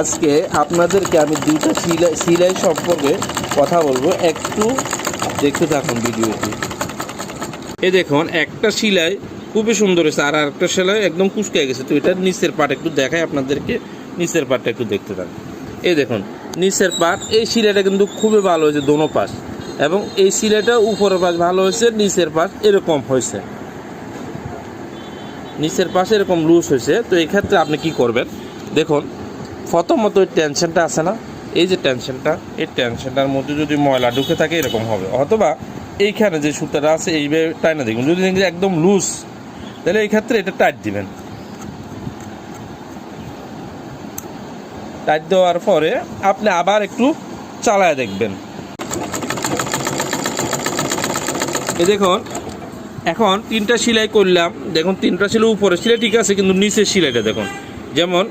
আজকে আপনাদেরকে আমি দুইটা সিলাই সিলাই সম্পর্কে কথা বলব। একটু দেখতে থাকুন ভিডিওটি। এ দেখুন, একটা সিলাই খুবই সুন্দর হয়েছে, আর একটা সেলাই একদম কুচকে গেছে। তো এটার নিচের পাট একটু দেখাই আপনাদেরকে, নিচের পাটটা একটু দেখতে থাকুন। এই দেখুন, নিচের পাট, এই সিলাইটা কিন্তু খুবই ভালো হয়েছে দোনো পাশ। এবং এই সিলাইটা উপরের পাশ ভালো হয়েছে, নিচের পাশ এরকম হয়েছে। নিচের পাশে এরকম লুজ হয়েছে। তো এই ক্ষেত্রে আপনি কি করবেন? দেখুন প্রথমত ওই টেনশনটা আছে না? এই যে টেনশনটা এই টেনশনটার মধ্যে যদি ময়লা ঢুকে থাকে, এরকম হবে। অথবা এইখানে যে সুতাটা আছে এইভাবে টাইনা দেখুন? যদি একদম লুজ তাহলে এই ক্ষেত্রে এটা টাইট দিবেন। টাইট দেওয়ার পরে আপনি আবার একটু চালায় দেখবেন। এই দেখুন, এখন তিনটা সেলাই করলাম। দেখুন, তিনটা ছিল উপরে, সেলাই ঠিক আছে, কিন্তু নিচের সেলাইটা দেখুন। যেমন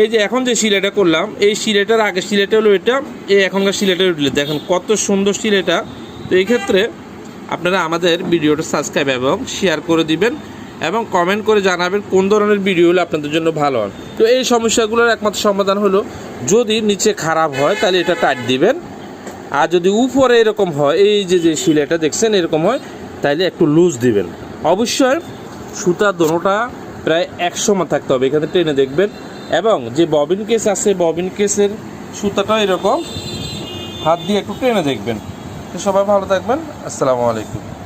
এই যে এখন যে সিলাইটা করলাম, এই সিলাইটার আগে সিলাইটা হলো এটা, এই এখনকার উঠলে দেখেন কত সুন্দর সিলাইটা তো এই ক্ষেত্রে আপনারা আমাদের ভিডিওটা সাবস্ক্রাইব এবং শেয়ার করে দিবেন এবং কমেন্ট করে জানাবেন কোন ধরনের ভিডিও হলে আপনাদের জন্য ভালো হয়। তো এই সমস্যাগুলোর একমাত্র সমাধান হলো, যদি নিচে খারাপ হয়, তাহলে এটা টাইট দিবেন। আর যদি উপরে এরকম হয়, এই যে যে সিলাইটা দেখছেন, এরকম হয় তাইলে একটু লুজ দিবেন। অবশ্যই সুতা দোনোটা প্রায় একশো মান থাকতে হবে। এখানে টেনে দেখবেন এবং যে ববিন কেস আছে, ববিন কেসের সুতাটা এরকম। হাত দিয়ে একটু টেনে দেখবেন। তো সবাই ভালো থাকবেন। আসসালামু আলাইকুম।